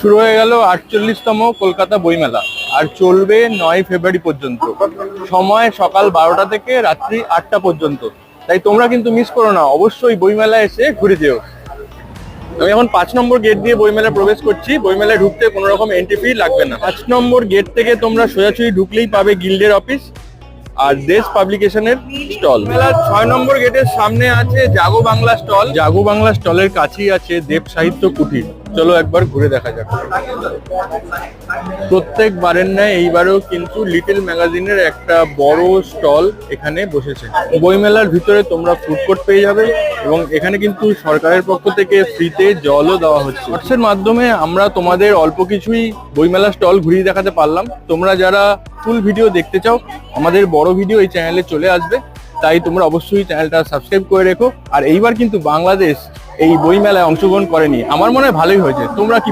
শুরু হয়ে গেল আটচল্লিশতম কলকাতা বইমেলা আর চলবে নয় ফেব্রুয়ারি পর্যন্ত। সময় সকাল বারোটা থেকে রাত্রি আটটা পর্যন্ত। তাই তোমরা কিন্তু মিস করো না, অবশ্যই বইমেলা এসে ঘুরে যেও। আমি এখন পাঁচ নম্বর গেট দিয়ে বইমেলা প্রবেশ করছি। বইমেলায় ঢুকতে কোনো রকম এন্ট্রি ফি লাগবে না। পাঁচ নম্বর গেট থেকে তোমরা সোজাসুজি ঢুকলেই পাবে গিল্ডের অফিস আর দেশ পাবলিকেশনের স্টল মেলার ছয় নম্বর গেটের সামনে আছে জাগো বাংলা স্টল জাগো বাংলা স্টলের কাছেই আছে দেব সাহিত্য কুটির। চলো একবার ঘুরে দেখা যাক। প্রত্যেকবারের ন্যায় এইবারেও কিন্তু লিটল ম্যাগাজিনের একটা বড় স্টল এখানে বসেছে। বইমেলার ভিতরে তোমরা ফুড কোর্ট পেয়ে যাবে। এবং এখানে কিন্তু সরকারের পক্ষ থেকে ফ্রিতে জলও দেওয়া হচ্ছে। হোয়াটসঅ্যাপ মাধ্যমে আমরা তোমাদের অল্প কিছুই বইমেলা স্টল ঘুরিয়ে দেখাতে পারলাম। তোমরা যারা ফুল ভিডিও দেখতে চাও, আমাদের বড় ভিডিও এই চ্যানেলে চলে আসবে। তাই তোমরা অবশ্যই চ্যানেলটা সাবস্ক্রাইব করে রেখো। আর এইবার কিন্তু বাংলাদেশ এই বইমেলায় অংশগ্রহণ করেনি। আমার মনে হয় ভালোই হয়েছে। তোমরা কি?